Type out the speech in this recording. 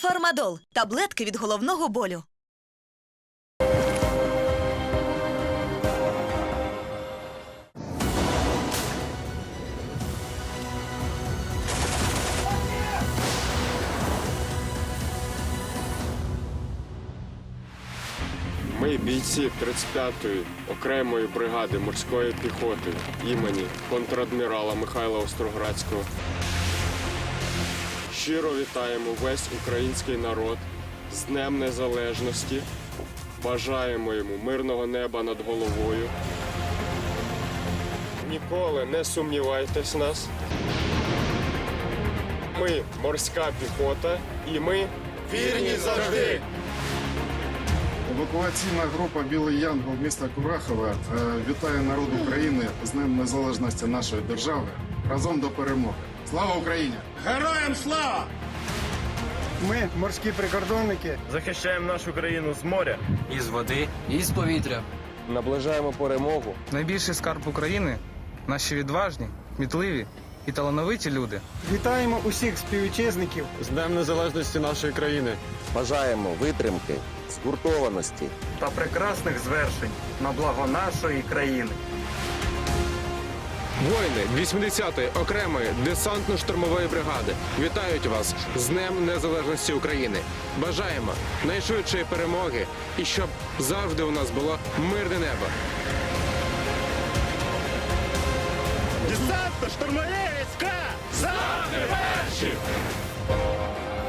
Фармадол таблетки від головного болю. Ми бійці 35-ї окремої бригади морської піхоти імені контрадмірала Михайла Остроградського. Щиро вітаємо весь український народ з Днем Незалежності. Бажаємо йому мирного неба над головою. Ніколи не сумнівайтесь нас. Ми морська піхота і ми вірні завжди. Евакуаційна група Білий Янгол міста Курахове е, вітає народ України з Днем Незалежності нашої держави разом до перемоги. Слава Україні! Героям слава! Ми, морські прикордонники, Захищаємо нашу країну з моря. із води і з повітря. Наближаємо перемогу. Найбільший скарб України наші відважні, кмітливі і талановиті люди. вітаємо усіх співвітчизників З Днем Незалежності нашої країни. Бажаємо витримки, згуртованості Та прекрасних звершень на благо нашої країни. Воїни 80-ї окремої десантно-штурмової бригади вітають вас з Днем Незалежності України. Бажаємо найшвидшої перемоги і щоб завжди у нас було мирне небо. Десантно штурмові війська!